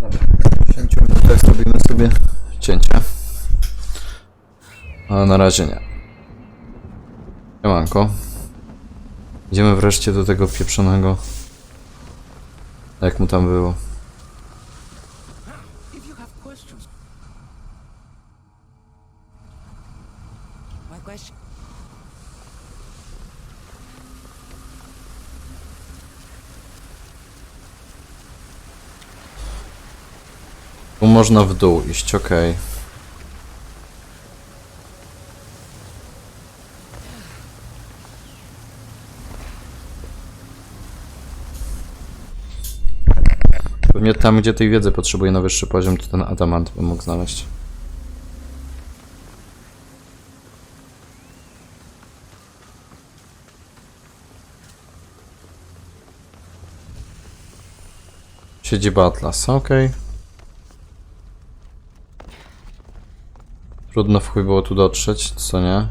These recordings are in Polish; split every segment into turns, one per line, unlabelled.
Dobra. W 10 minutach zrobimy sobie cięcie. A na razie nie. Siemanko. Idziemy wreszcie do tego pieprzonego. Jak mu tam było? Można w dół iść, okej. Pewnie tam, gdzie tej wiedzy potrzebuje na wyższy poziom, to ten adamant bym mógł znaleźć. Siedziba Atlas, okej. Trudno w chuj było tu dotrzeć, co nie?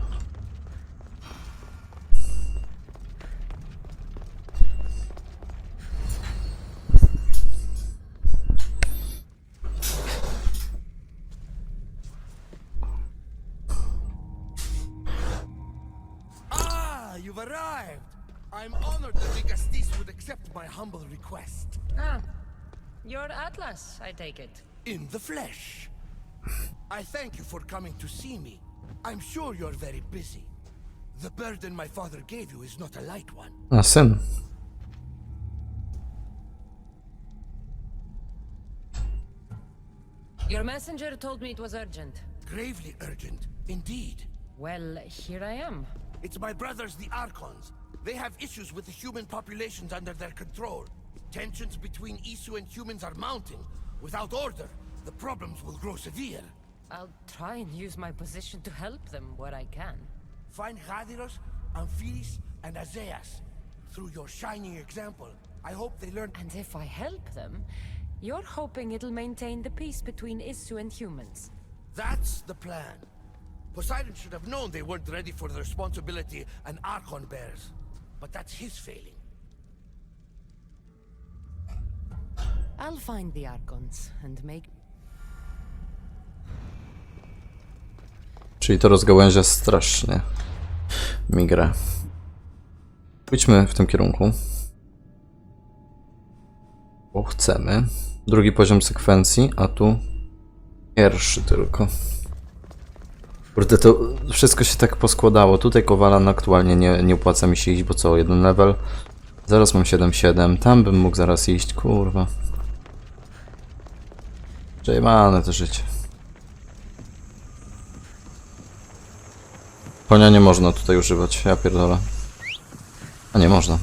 Ah. I'm honored that Vigastis would accept my humble request.
Ah, you're Atlas, I take it.
To see me. I'm sure you're very busy. The burden my father gave you is not a light one.
Ah, a syn.
Your messenger told me it was urgent.
Gravely urgent, indeed.
Well, here I am.
It's my brothers, the Archons. They have issues with the human populations under their control. Tensions between Isu and humans are mounting. Without order, the problems will grow severe.
I'll try and use my position to help them where I can.
Find Hadiros, Amphilis, and Azeas. Through your shining example, I hope they learn.
And if I help them, you're hoping it'll maintain the peace between Issu and humans.
That's the plan. Poseidon should have known they weren't ready for the responsibility an Archon bears. But that's his failing.
I'll find the Archons and make
Czyli to rozgałęzia strasznie migrę. Pójdźmy w tym kierunku. Bo chcemy. Drugi poziom sekwencji, a tu pierwszy tylko. Kurde, to wszystko się tak poskładało. Tutaj Kowalan aktualnie nie, nie opłaca mi się iść, bo co, jeden level. Zaraz mam 7-7. Tam bym mógł zaraz iść, kurwa. Przejmane to życie. Konia nie można tutaj używać, ja pierdolę. A nie można.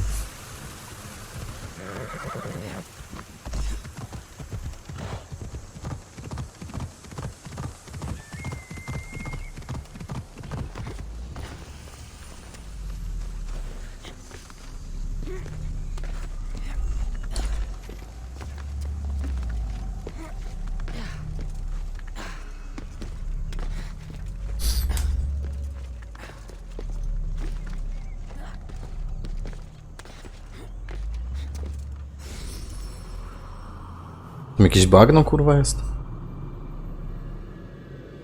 Tam jakiś bagno kurwa jest?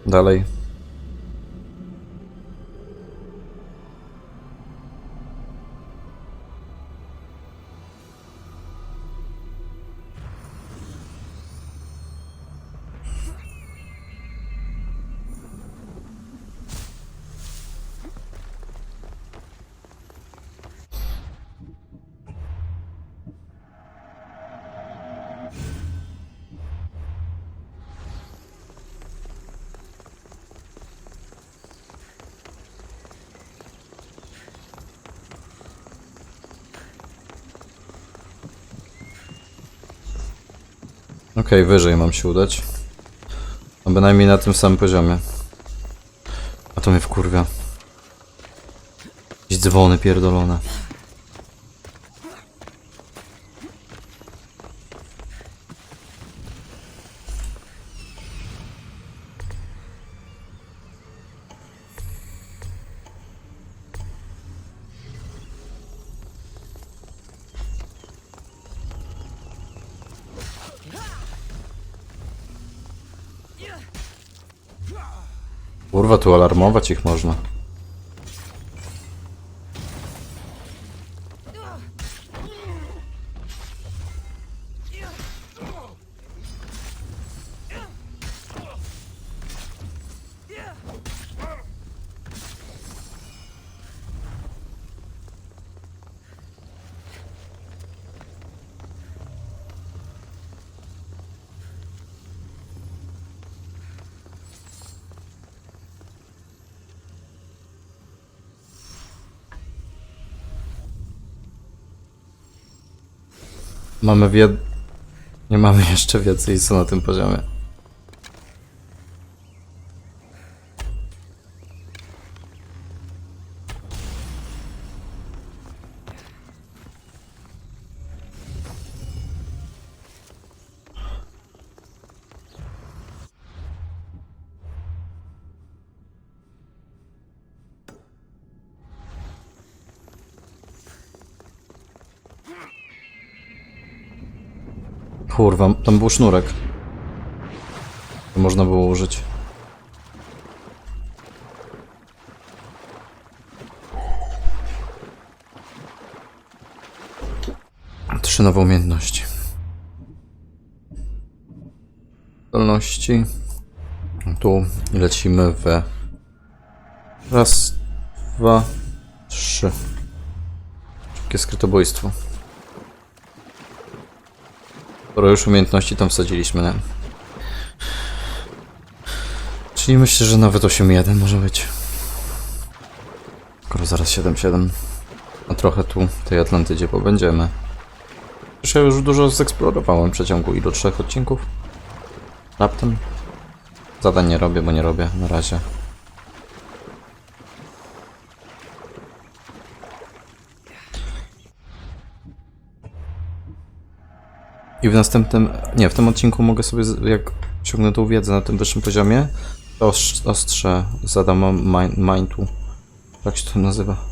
Dalej. Okej, wyżej mam się udać. A bynajmniej na tym samym poziomie. A to mnie wkurwia. Jakieś dzwony pierdolone. Kurwa, tu alarmować ich można. Mamy wie... Nie mamy jeszcze więcej co na tym poziomie. Kurwa, tam był sznurek. Można było użyć. Trzy nowe umiejętności. Zdolności. Tu lecimy w... Raz, dwa, trzy. Szybkie skrytobójstwo. Już umiejętności tam wsadziliśmy, nie? Czyli myślę, że nawet 8.1 może być. Skoro zaraz 7.7. A trochę tu tej Atlantydzie pobędziemy. Przecież ja już dużo zeksplorowałem w przeciągu ilu? Trzech odcinków? Raptem? Zadań nie robię, bo nie robię na razie. I w następnym, nie, w tym odcinku mogę sobie, jak osiągnę tą wiedzę na tym wyższym poziomie, to ostrz- ostrze zadam mind, mindu. Jak się to nazywa?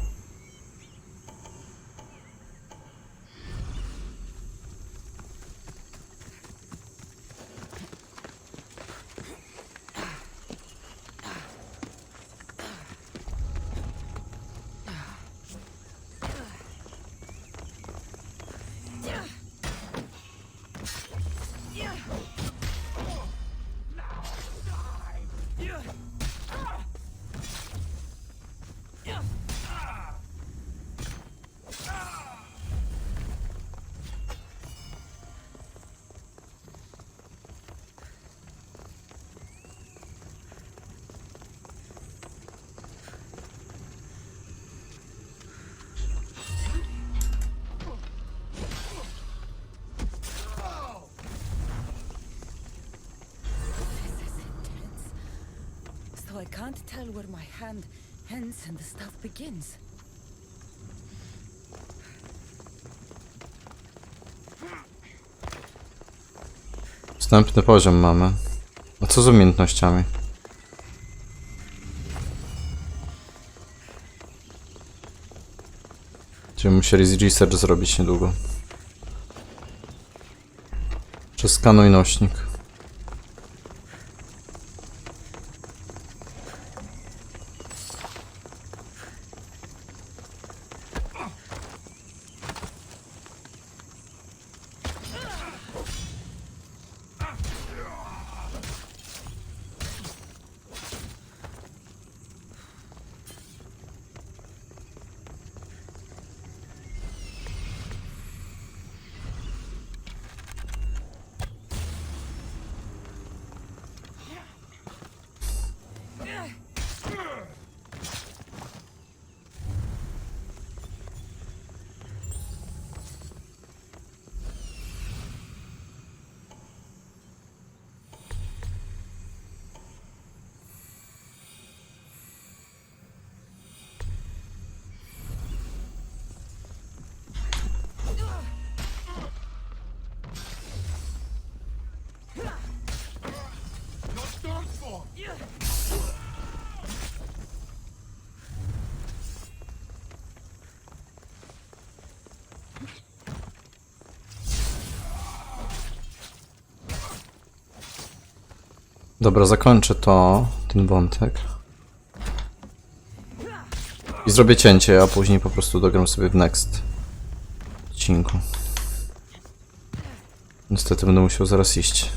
I can't tell where my hand ends and the stuff begins.
Wstępny poziom mamy. A co z umiejętnościami? Będziemy musieli research zrobić niedługo. Przeskanuj nośnik. Dobra, zakończę to, ten wątek. I zrobię cięcie, a później po prostu dogram sobie w next odcinku. Niestety będę musiał zaraz iść.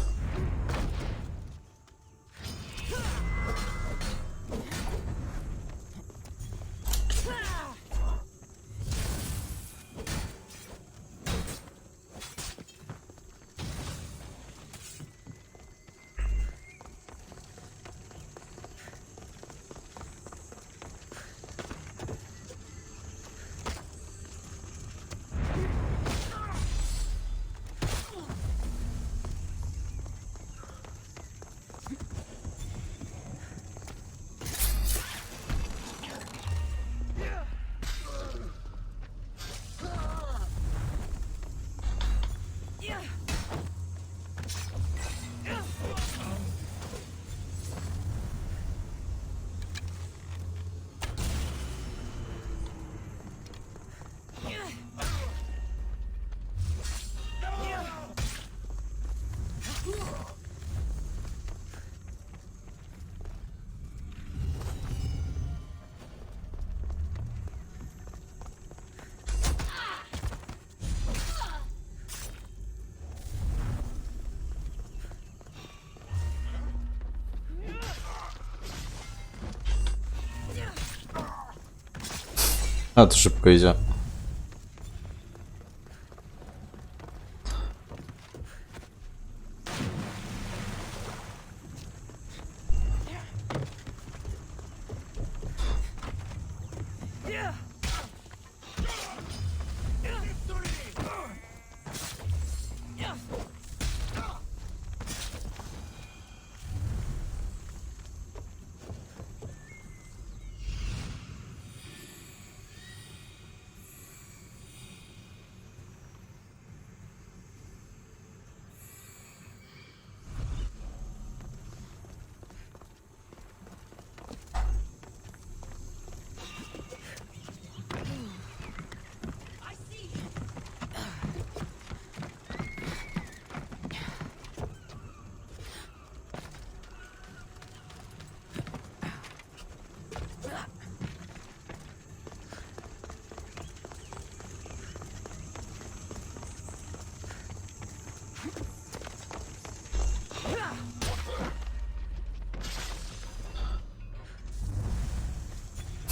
A to szybko idzie.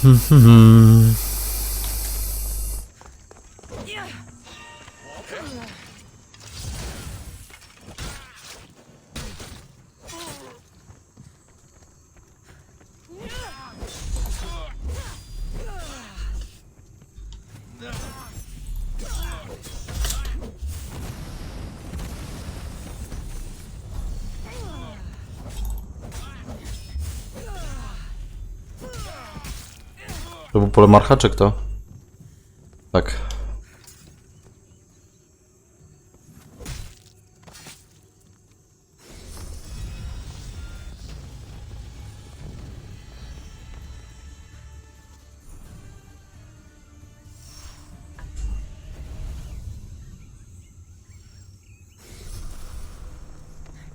Mm-hmm. To czy kto? Tak.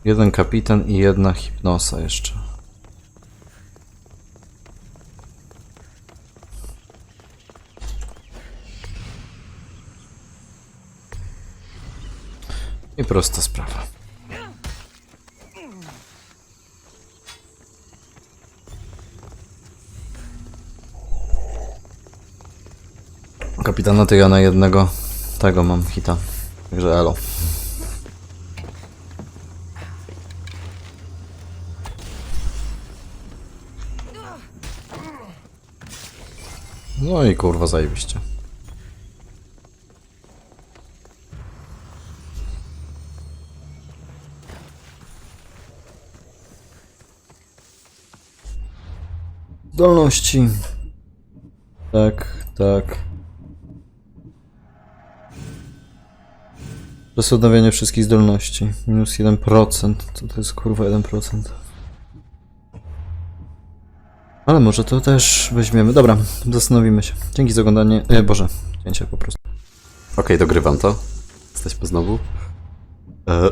Jeden kapitan i jedna hipnosa jeszcze. I prosta sprawa. Kapitana to ja na jednego tego mam hita. Także elo. No i kurwa zajebiście. Zdolności. Tak, tak. Czas odnawiania wszystkich zdolności. Minus 1%. Co to jest kurwa 1%? Ale może to też weźmiemy. Dobra, zastanowimy się. Dzięki za oglądanie. E, Boże, cięcie po prostu.
Okej, dogrywam to. Jesteśmy znowu. E...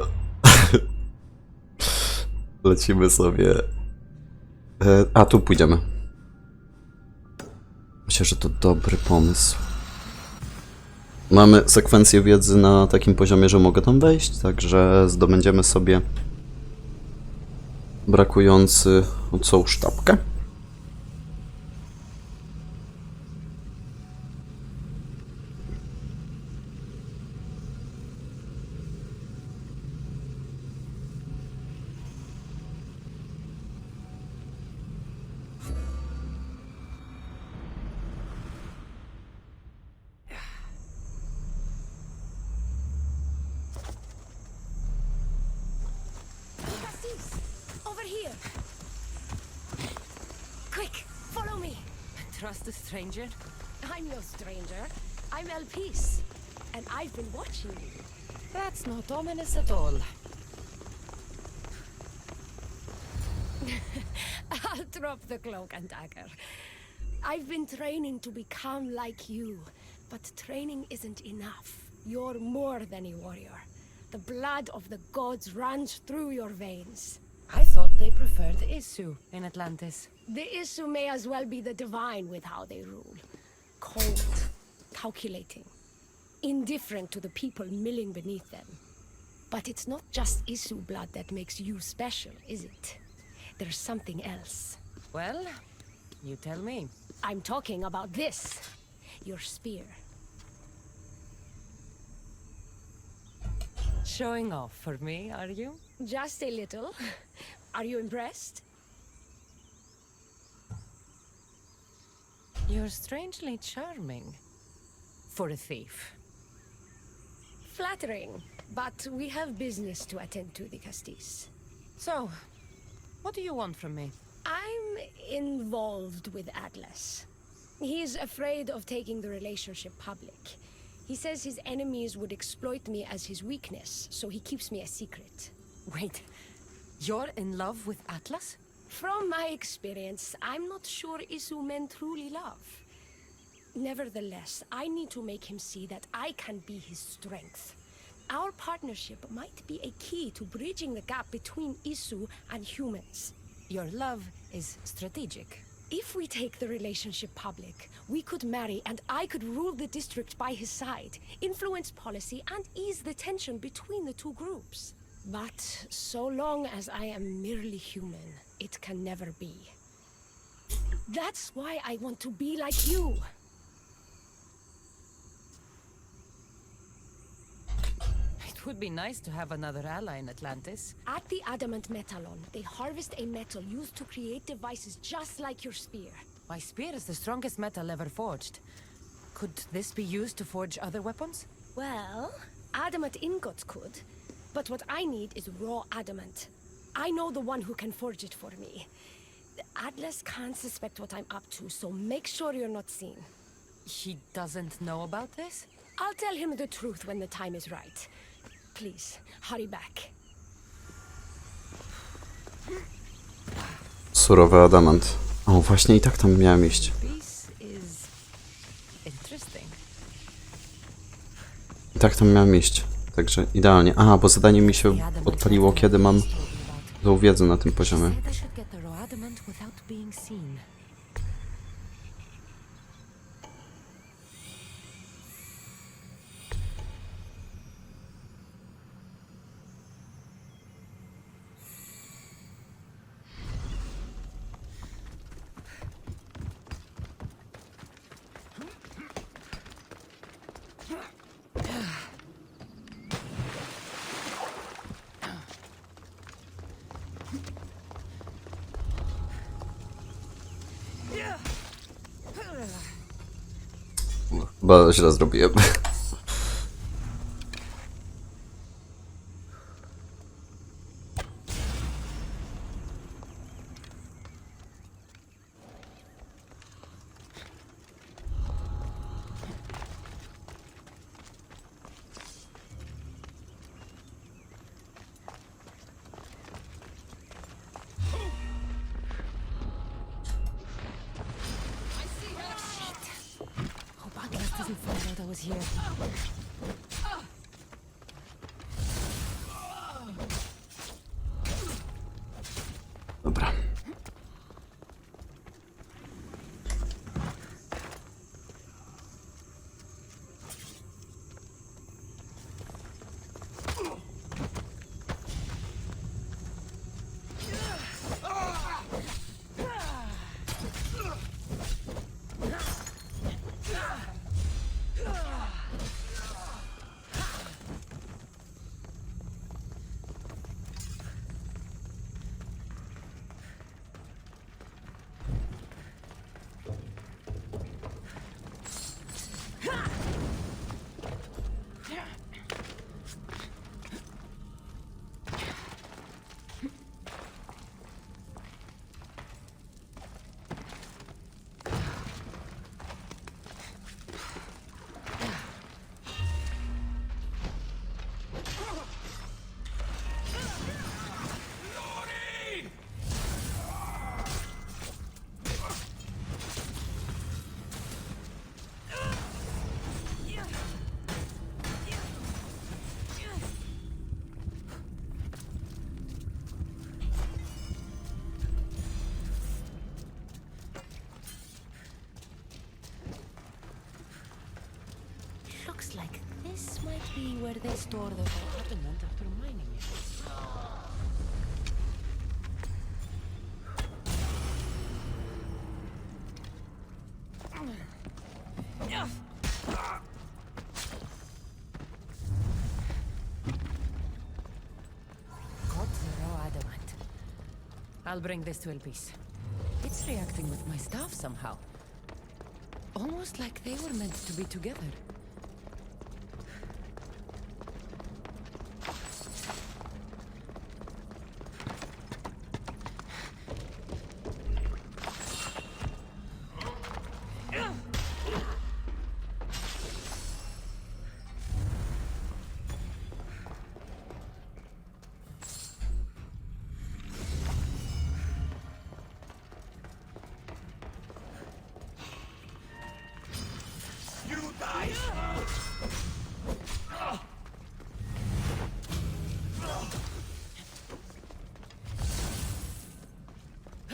Lecimy sobie. E... A, tu pójdziemy. Myślę, że to dobry pomysł. Mamy sekwencję wiedzy na takim poziomie, że mogę tam wejść, także zdobędziemy sobie brakujący co sztabkę.
Over here! Quick, follow me!
Trust a stranger?
I'm no stranger. I'm El Peace. And I've been watching you.
That's not ominous at all.
I'll drop the cloak and dagger. I've been training to become like you, but training isn't enough. You're more than a warrior. The blood of the gods runs through your veins.
I thought they preferred Isu in Atlantis.
The issue may as well be the divine with how they rule. Cold, calculating, indifferent to the people milling beneath them. But it's not just Isu blood that makes you special, is it? There's something else.
Well, you tell me.
I'm talking about this. Your spear.
Showing off for me, are you?
Just a little. Are you impressed?
You're strangely charming. For a thief.
Flattering. But we have business to attend to, the Castis.
So, what do you want from me?
I'm involved with Atlas. He's afraid of taking the relationship public. He says his enemies would exploit me as his weakness, so he keeps me a secret.
Wait, you're in love with Atlas?
From my experience, I'm not sure Isu men truly love. Nevertheless, I need to make him see that I can be his strength. Our partnership might be a key to bridging the gap between Isu and humans.
Your love is strategic.
If we take the relationship public, we could marry and I could rule the district by his side, influence policy, and ease the tension between the two groups. But so long as I am merely human, it can never be. That's why I want to be like you.
It would be nice to have another ally in Atlantis.
At the Adamant Metalon, they harvest a metal used to create devices just like your spear.
My spear is the strongest metal ever forged. Could this be used to forge other weapons?
Well, adamant ingots could, but what I need is raw adamant. I know the one who can forge it for me. Atlas can't suspect what I'm up to, so make sure you're not seen.
He doesn't know about this?
I'll tell him the truth when the time is right. Please, hurry back.
Surowy adamant. O, właśnie i tak tam miałem iść.
This is interesting.
I tak tam miałem iść. Także idealnie. Aha, bo zadanie mi się odpaliło, kiedy mam tą wiedzę na tym poziomie. Chyba źle zrobiłem.
Here. This might be where they store the adamant after mining it. I'll bring this to Elpis. It's reacting with my staff somehow. Almost like they were meant to be together.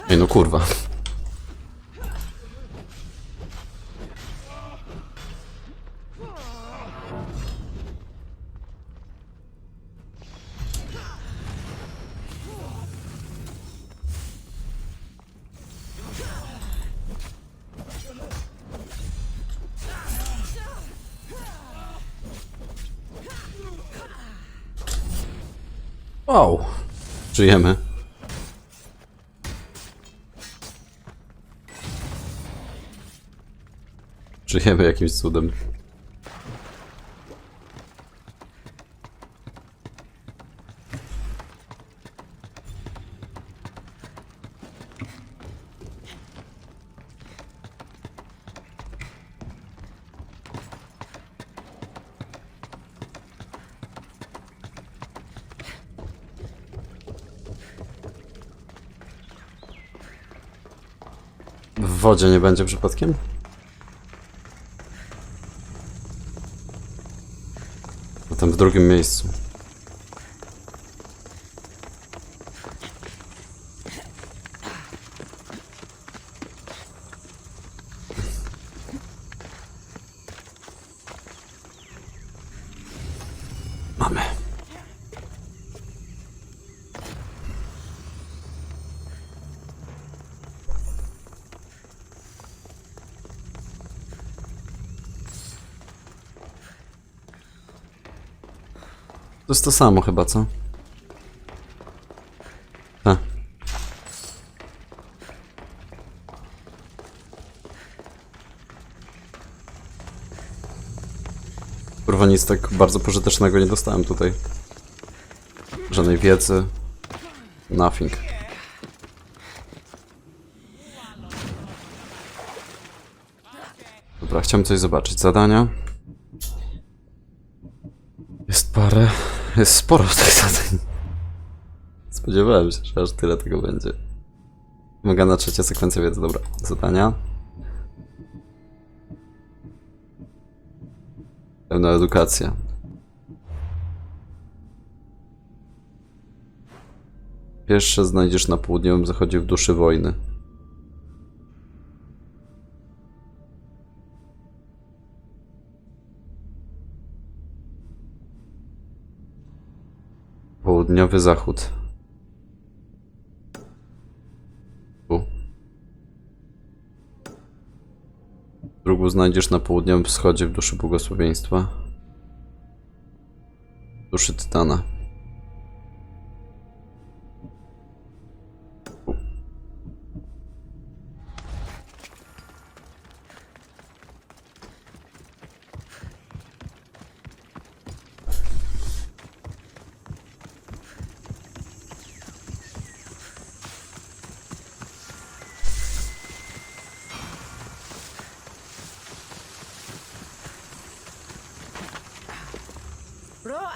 Ej, no kurwa.
Wow.
Żyjemy. Żyjemy jakimś cudem. W wodzie nie będzie przypadkiem? drugim isso. To jest to samo chyba, co? Tak. Kurwa, nic tak bardzo pożytecznego nie dostałem tutaj. Żadnej wiedzy. Nothing. Dobra, chciałem coś zobaczyć. Zadania. Jest parę. Jest sporo tych zadań. Spodziewałem się, że aż tyle tego będzie. Wymagana trzecia sekwencja wiedzy. Dobra, zadania. Pełna edukacja. Pierwsze znajdziesz na południowym zachodzie w duszy wojny. Południowy zachód. Tu. Drugą znajdziesz na południowym wschodzie w duszy błogosławieństwa. W duszy Tytana.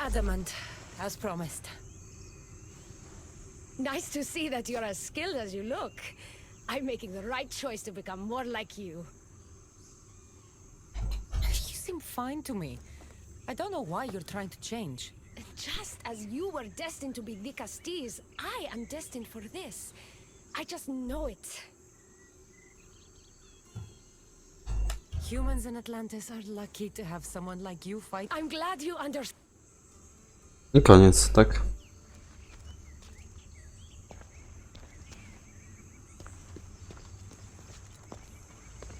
Adamant, as promised.
Nice to see that you're as skilled as you look. I'm making the right choice to become more like you.
You seem fine to me. I don't know why you're trying to change.
Just as you were destined to be the Castilles, I am destined for this. I just know it.
Humans in Atlantis are lucky to have someone like you fight.
I'm glad you understand.
I koniec, tak?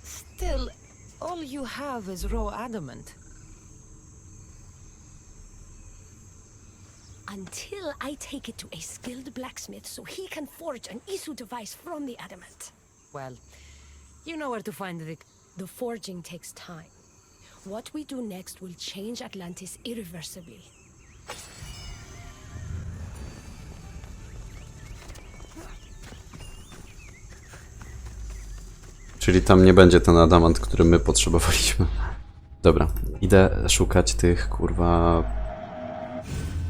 Still, all you have is raw adamant.
Until I take it to a skilled blacksmith so he can forge an Isu device from the adamant.
Well, you know where to find the.
The forging takes time. What we do next will change Atlantis irreversibly.
Czyli tam nie będzie ten adamant, który my potrzebowaliśmy. Dobra, idę szukać tych kurwa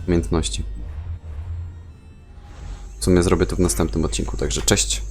umiejętności. W sumie zrobię to w następnym odcinku, także cześć.